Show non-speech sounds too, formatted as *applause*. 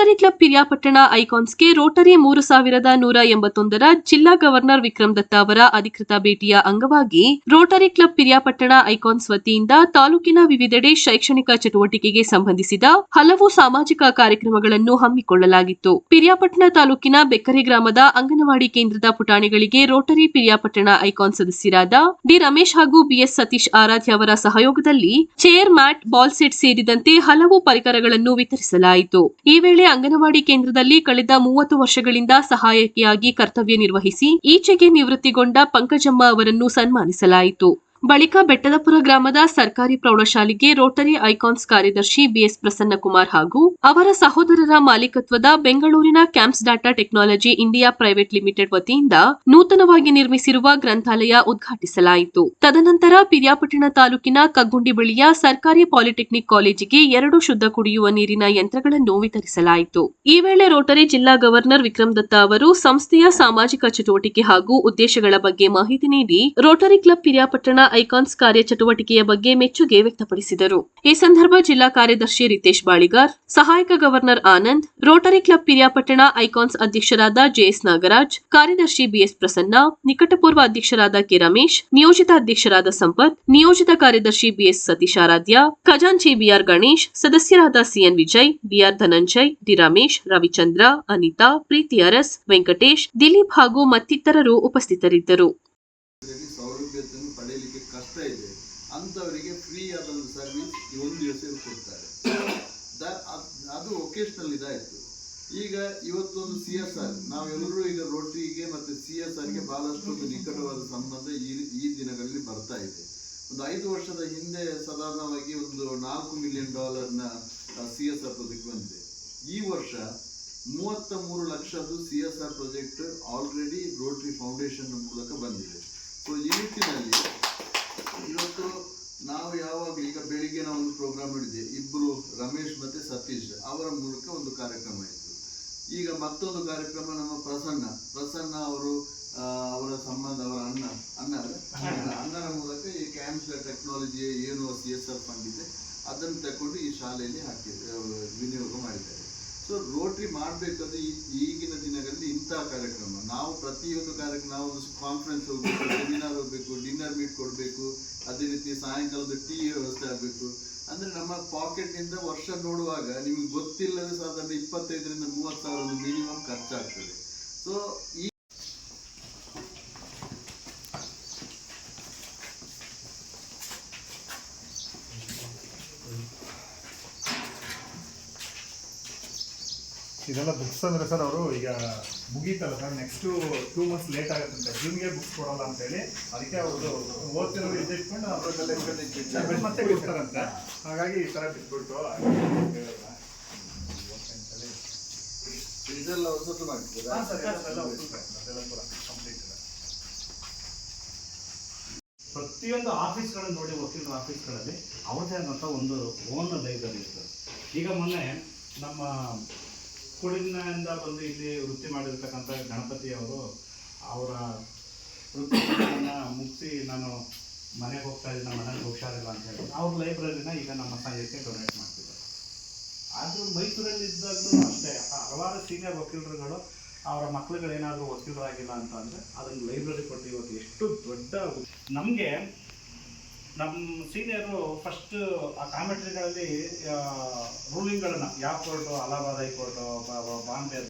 Rotary club Piriyapatna ಐಕಾನ್ಸ್ಗೆ Rotary ಮೂರು ಸಾವಿರದ ನೂರ ಎಂಬತ್ತೊಂದರ ಜಿಲ್ಲಾ ಗವರ್ನರ್ ವಿಕ್ರಮ್ ದತ್ತ ಅವರ ಅಧಿಕೃತ ಭೇಟಿಯ ಅಂಗವಾಗಿ ರೋಟರಿ ಕ್ಲಬ್ ಪಿರಿಯಾಪಟ್ಟಣ ಐಕಾನ್ಸ್ ವತಿಯಿಂದ ತಾಲೂಕಿನ ವಿವಿಧೆಡೆ ಶೈಕ್ಷಣಿಕ ಚಟುವಟಿಕೆಗೆ ಸಂಬಂಧಿಸಿದ ಹಲವು ಸಾಮಾಜಿಕ ಕಾರ್ಯಕ್ರಮಗಳನ್ನು ಹಮ್ಮಿಕೊಳ್ಳಲಾಗಿತ್ತು. ಪಿರಿಯಾಪಟ್ಟಣ ತಾಲೂಕಿನ ಬೆಕ್ಕರೆ ಗ್ರಾಮದ ಅಂಗನವಾಡಿ ಕೇಂದ್ರದ ಪುಟಾಣಿಗಳಿಗೆ ರೋಟರಿ ಪಿರಿಯಾಪಟ್ಟಣ ಐಕಾನ್ ಸದಸ್ಯರಾದ ಡಿ ರಮೇಶ್ ಹಾಗೂ ಬಿಎಸ್ ಸತೀಶ್ ಆರಾಧ್ಯ ಅವರ ಸಹಯೋಗದಲ್ಲಿ ಚೇರ್ ಮ್ಯಾಟ್ ಬಾಲ್ ಸೆಟ್ ಸೇರಿದಂತೆ ಹಲವು ಪರಿಕರಗಳನ್ನು ವಿತರಿಸಲಾಯಿತು. ಈ ವೇಳೆ ಅಂಗನವಾಡಿ ಕೇಂದ್ರದಲ್ಲಿ ಕಳೆದ ಮೂವತ್ತು ವರ್ಷಗಳಿಂದ ಸಹಾಯಕಿಯಾಗಿ ಕರ್ತವ್ಯ ನಿರ್ವಹಿಸಿ ಈಚೆಗೆ ನಿವೃತ್ತಿಗೊಂಡ ಪಂಕಜಮ್ಮ ಅವರನ್ನು ಸನ್ಮಾನಿಸಲಾಯಿತು. ಬಳಿಕ ಬೆಟ್ಟದಪುರ ಗ್ರಾಮದ ಸರ್ಕಾರಿ ಪ್ರೌಢಶಾಲೆಗೆ ರೋಟರಿ ಐಕಾನ್ಸ್ ಕಾರ್ಯದರ್ಶಿ ಬಿಎಸ್ ಪ್ರಸನ್ನಕುಮಾರ್ ಹಾಗೂ ಅವರ ಸಹೋದರರ ಮಾಲೀಕತ್ವದ ಬೆಂಗಳೂರಿನ camps data technology India private limited ವತಿಯಿಂದ ನೂತನವಾಗಿ ನಿರ್ಮಿಸಿರುವ ಗ್ರಂಥಾಲಯ ಉದ್ಘಾಟಿಸಲಾಯಿತು. ತದನಂತರ ಪಿರಿಯಾಪಟ್ಟಣ ತಾಲೂಕಿನ ಕಗ್ಗುಂಡಿ ಬಳಿಯ ಸರ್ಕಾರಿ ಪಾಲಿಟೆಕ್ನಿಕ್ ಕಾಲೇಜಿಗೆ ಎರಡು ಶುದ್ಧ ಕುಡಿಯುವ ನೀರಿನ ಯಂತ್ರಗಳನ್ನು ವಿತರಿಸಲಾಯಿತು. ಈ ವೇಳೆ ರೋಟರಿ ಜಿಲ್ಲಾ ಗವರ್ನರ್ ವಿಕ್ರಮ್ ದತ್ತ ಅವರು ಸಂಸ್ಥೆಯ ಸಾಮಾಜಿಕ ಚಟುವಟಿಕೆ ಹಾಗೂ ಉದ್ದೇಶಗಳ ಬಗ್ಗೆ ಮಾಹಿತಿ ನೀಡಿ ರೋಟರಿ ಕ್ಲಬ್ ಪಿರಿಯಾಪಟ್ಟಣ ಐಕಾನ್ಸ್ ಕಾರ್ಯಚಟುವಟಿಕೆಯ ಬಗ್ಗೆ ಮೆಚ್ಚುಗೆ ವ್ಯಕ್ತಪಡಿಸಿದರು. ಈ ಸಂದರ್ಭ ಜಿಲ್ಲಾ ಕಾರ್ಯದರ್ಶಿ ರಿತೇಶ್ ಬಾಳಿಗಾರ್, ಸಹಾಯಕ governor Anand, Rotary club Piriyapatna icons ಅಧ್ಯಕ್ಷರಾದ ಜೆಎಸ್ ನಾಗರಾಜ್, ಕಾರ್ಯದರ್ಶಿ ಬಿಎಸ್ ಪ್ರಸನ್ನ, ನಿಕಟಪೂರ್ವ ಅಧ್ಯಕ್ಷರಾದ ಕೆ ರಮೇಶ್, ನಿಯೋಜಿತ ಅಧ್ಯಕ್ಷರಾದ ಸಂಪತ್, ನಿಯೋಜಿತ ಕಾರ್ಯದರ್ಶಿ ಬಿಎಸ್ ಸತೀಶ್ ಆರಾಧ್ಯ ಖಜಾಂಚಿ ಬಿಆರ್ ಗಣೇಶ್, ಸದಸ್ಯರಾದ CN Vijay, BR Dhananjay, D Ramesh, Ravichandra, Anitha, Preethi Aras, Venkatesh, Dilip ಹಾಗೂ ಮತ್ತಿತರರು ಉಪಸ್ಥಿತರಿದ್ದರು. ಒಕೇಶನಲ್ ಇದಾಯಿತು ಈಗ ಇವತ್ತೊಂದು ಸಿ ಎಸ್ ಆರ್ ನಾವೆಲ್ಲರೂ ಈಗ ರೋಟರಿಗೆ ಮತ್ತು ಸಿ ಎಸ್ ಆರ್ಗೆ ಬಹಳಷ್ಟು ನಿಕಟವಾದ ಸಂಬಂಧ ಈ ಈ ದಿನಗಳಲ್ಲಿ ಬರ್ತಾ ಇದೆ. ಒಂದು ಐದು ವರ್ಷದ ಹಿಂದೆ ಸಾಧಾರಣವಾಗಿ ಒಂದು ನಾಲ್ಕು ಮಿಲಿಯನ್ ಡಾಲರ್ನ ಸಿ ಎಸ್ ಆರ್ ಪ್ರಾಜೆಕ್ಟ್ ಬಂದಿದೆ. ಈ ವರ್ಷ ಮೂವತ್ತ ಮೂರು ಲಕ್ಷದ್ದು C S R project already rotary foundation ಮೂಲಕ ಬಂದಿದೆ. ಸೊ ಈ ನಿಟ್ಟಿನಲ್ಲಿ ಇವತ್ತು ನಾವು ಯಾವಾಗ ಈಗ ಬೆಳಿಗ್ಗೆ ನಾವು ಒಂದು ಪ್ರೋಗ್ರಾಮ್ ಹಿಡಿದೆ ಇಬ್ಬರು ರಮೇಶ್ ಮತ್ತೆ ಸತೀಶ್ ಅವರ ಮೂಲಕ ಒಂದು ಕಾರ್ಯಕ್ರಮ ಇತ್ತು. ಈಗ ಮತ್ತೊಂದು ಕಾರ್ಯಕ್ರಮ ನಮ್ಮ ಪ್ರಸನ್ನ. ಪ್ರಸನ್ನ ಅವರು ಅವರ ಸಂಬಂಧ ಅವರ ಅಣ್ಣ ಅಣ್ಣ ಅಣ್ಣನ ಮೂಲಕ ಈ ಕ್ಯಾಂಪ್ಸ್ ಟೆಕ್ನಾಲಜಿ ಏನು ಸಿ ಎಸ್ ಆರ್ ಫಂಡ್ ಇದೆ. ಅದನ್ನು ತಗೊಂಡು ಈ ಶಾಲೆಯಲ್ಲಿ ಹಾಕಿ ವಿನಿಯೋಗ ಮಾಡಿದ್ದಾರೆ. ಸೊ ರೋಟ್ರಿ ಮಾಡಬೇಕಾದ್ರೆ ಈಗಿನ ದಿನಗಳಲ್ಲಿ ಇಂತಹ ಕಾರ್ಯಕ್ರಮ. ನಾವು ಪ್ರತಿಯೊಂದು ಕಾರ್ಯಕ್ರಮ ನಾವು ಕಾನ್ಫರೆನ್ಸ್ ಹೋಗ್ಬೇಕು *coughs* ಸೆಮಿನಾರ್ ಹೋಗ್ಬೇಕು ಡಿನ್ನರ್ ಮೀಟ್ ಕೊಡಬೇಕು. ಅದೇ ರೀತಿ ಸಾಯಂಕಾಲದ ಟೀ ವ್ಯವಸ್ಥೆ ಆಗಬೇಕು. ಅಂದ್ರೆ ನಮ್ಮ ಪಾಕೆಟ್ನಿಂದ ವರ್ಷ ನೋಡುವಾಗ ನಿಮ್ಗೆ ಗೊತ್ತಿಲ್ಲದೆ ಸಾಧಾರಣ ಇಪ್ಪತ್ತೈದರಿಂದ ಮೂವತ್ತು ಸಾವಿರ ಮಿನಿಮಮ್ ಖರ್ಚಾಗ್ತದೆ. ಸೊ ಈ ಇದೆಲ್ಲ ಬುಕ್ಸ್ ಅಂದರೆ ಸರ್ ಅವರು ಈಗ ಮುಗೀತಲ್ಲ sir next two months late ಆಗುತ್ತೆ ಜೂನ್ಗೆ ಬುಕ್ಸ್ ಕೊಡೋಲ್ಲ ಅಂತ ಹೇಳಿ ಅದಕ್ಕೆ ಅವರು ಓದ್ತಿರೋ ಇದು ಇಟ್ಕೊಂಡು ಅವ್ರ ಮತ್ತೆ ಕೊಡ್ತಾರಂತೆ ಹಾಗಾಗಿ ಈ ಥರ ಬಿಟ್ಬಿಟ್ಟು ಇದೆಲ್ಲ ಹೊಸತು ಇದೆ. ಪ್ರತಿಯೊಂದು ಆಫೀಸ್ಗಳನ್ನು ನೋಡಿ ವಕೀಲರ ಆಫೀಸ್ಗಳಲ್ಲಿ ಅವ್ರದ್ದೇ ಆದಂಥ ಒಂದು ಓನ್ ಲೈಬ್ರರಿ ಇರ್ತದೆ. ಈಗ ಮೊನ್ನೆ ನಮ್ಮ ಕುಡಿನಿಂದ ಬಂದು ಇಲ್ಲಿ ವೃತ್ತಿ ಮಾಡಿರ್ತಕ್ಕಂಥ ಗಣಪತಿ ಅವರು ಅವರ ವೃತ್ತಿಯನ್ನು ಮುಗಿಸಿ ನಾನು ಮನೆಗೆ ಹೋಗ್ತಾ ಇದ್ದೀನಿ, ನಮ್ಮ ಮನೆಗೆ ಹುಷಾರಿಲ್ಲ ಅಂತ ಹೇಳಿ. ಅವ್ರ ಲೈಬ್ರರಿನ ಈಗ ನಮ್ಮ ಸಂಘಕ್ಕೆ ಡೊನೇಟ್ ಮಾಡ್ತಿದ್ದಾರೆ. ಆದರೂ ಮೈಸೂರಲ್ಲಿ ಇದ್ದಾಗಲೂ ಅಷ್ಟೇ ಹಲವಾರು ಸೀನಿಯರ್ ವಕೀಲರುಗಳು, ಅವರ ಮಕ್ಕಳುಗಳೇನಾದರೂ ವಕೀಲರಾಗಿಲ್ಲ ಅಂತ ಅಂದರೆ ಅದನ್ನು ಲೈಬ್ರರಿ ಕೊಟ್ಟು ಇವತ್ತು ಎಷ್ಟು ದೊಡ್ಡ ನಮಗೆ ನಮ್ಮ ಸೀನಿಯರು ಫಸ್ಟ್ ಆ ಕಾಮೆಂಟ್ರಿಗಳಲ್ಲಿ ರೂಲಿಂಗ್ಗಳನ್ನು ಯಾವ ಕೋರ್ಟು ಅಲಹಾಬಾದ್ ಹೈಕೋರ್ಟು ಬಾಂಬೆ